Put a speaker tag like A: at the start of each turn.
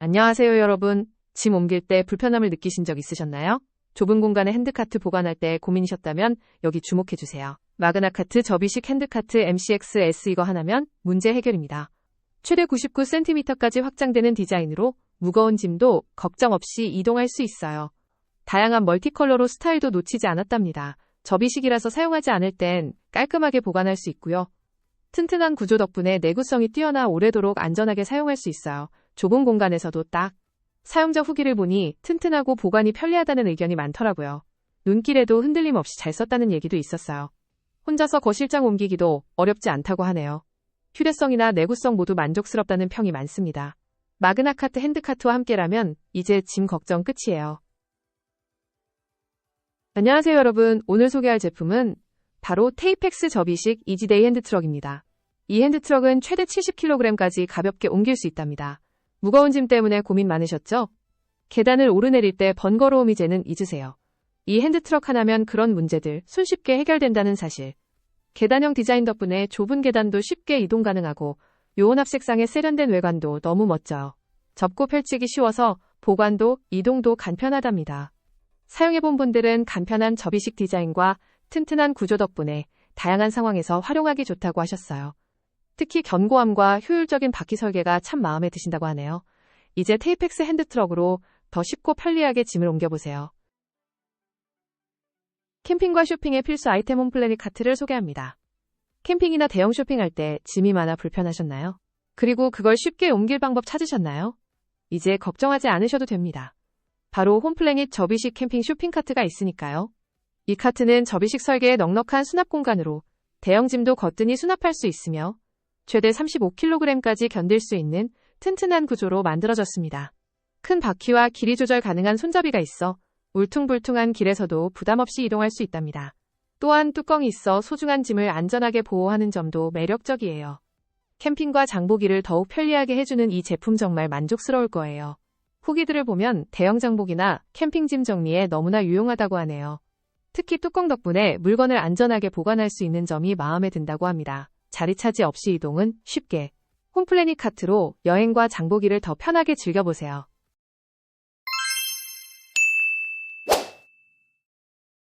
A: 안녕하세요, 여러분. 짐 옮길 때 불편함을 느끼신 적 있으셨나요? 좁은 공간에 핸드카트 보관할 때 고민이셨다면 여기 주목해 주세요. 마그나카트 접이식 핸드카트 MCX S 이거 하나면 문제 해결입니다. 최대 99cm까지 확장되는 디자인으로 무거운 짐도 걱정 없이 이동할 수 있어요. 다양한 멀티컬러로 스타일도 놓치지 않았답니다. 접이식이라서 사용하지 않을 땐 깔끔하게 보관할 수 있고요. 튼튼한 구조 덕분에 내구성이 뛰어나 오래도록 안전하게 사용할 수 있어요. 좁은 공간에서도 딱. 사용자 후기를 보니 튼튼하고 보관이 편리하다는 의견이 많더라고요. 눈길에도 흔들림 없이 잘 썼다는 얘기도 있었어요. 혼자서 거실장 옮기기도 어렵지 않다고 하네요. 휴대성이나 내구성 모두 만족스럽다는 평이 많습니다. 마그나카트 핸드카트와 함께라면 이제 짐 걱정 끝이에요. 안녕하세요 여러분. 오늘 소개할 제품은 바로 테이펙스 접이식 이지데이 핸드트럭입니다. 이 핸드트럭은 최대 70kg까지 가볍게 옮길 수 있답니다. 무거운 짐 때문에 고민 많으셨죠? 계단을 오르내릴 때 번거로움 이 제는 잊으세요. 이 핸드트럭 하나면 그런 문제들 손쉽게 해결된다는 사실. 계단형 디자인 덕분에 좁은 계단도 쉽게 이동 가능하고 요원합 색상의 세련된 외관도 너무 멋져요. 접고 펼치기 쉬워서 보관도 이동도 간편하답니다. 사용해본 분들은 간편한 접이식 디자인과 튼튼한 구조 덕분에 다양한 상황에서 활용하기 좋다고 하셨어요. 특히 견고함과 효율적인 바퀴 설계가 참 마음에 드신다고 하네요. 이제 테이펙스 핸드트럭으로 더 쉽고 편리하게 짐을 옮겨보세요. 캠핑과 쇼핑의 필수 아이템 홈플래닛 카트를 소개합니다. 캠핑이나 대형 쇼핑할 때 짐이 많아 불편하셨나요? 그리고 그걸 쉽게 옮길 방법 찾으셨나요? 이제 걱정하지 않으셔도 됩니다. 바로 홈플래닛 접이식 캠핑 쇼핑 카트가 있으니까요. 이 카트는 접이식 설계의 넉넉한 수납 공간으로 대형 짐도 거뜬히 수납할 수 있으며 최대 35kg까지 견딜 수 있는 튼튼한 구조로 만들어졌습니다. 큰 바퀴와 길이 조절 가능한 손잡이가 있어 울퉁불퉁한 길에서도 부담 없이 이동할 수 있답니다. 또한 뚜껑이 있어 소중한 짐을 안전하게 보호하는 점도 매력적이에요. 캠핑과 장보기를 더욱 편리하게 해주는 이 제품 정말 만족스러울 거예요. 후기들을 보면 대형 장보기나 캠핑짐 정리에 너무나 유용하다고 하네요. 특히 뚜껑 덕분에 물건을 안전하게 보관할 수 있는 점이 마음에 든다고 합니다. 자리 차지 없이 이동은 쉽게 홈플래닛 카트로 여행과 장보기를 더 편하게 즐겨보세요.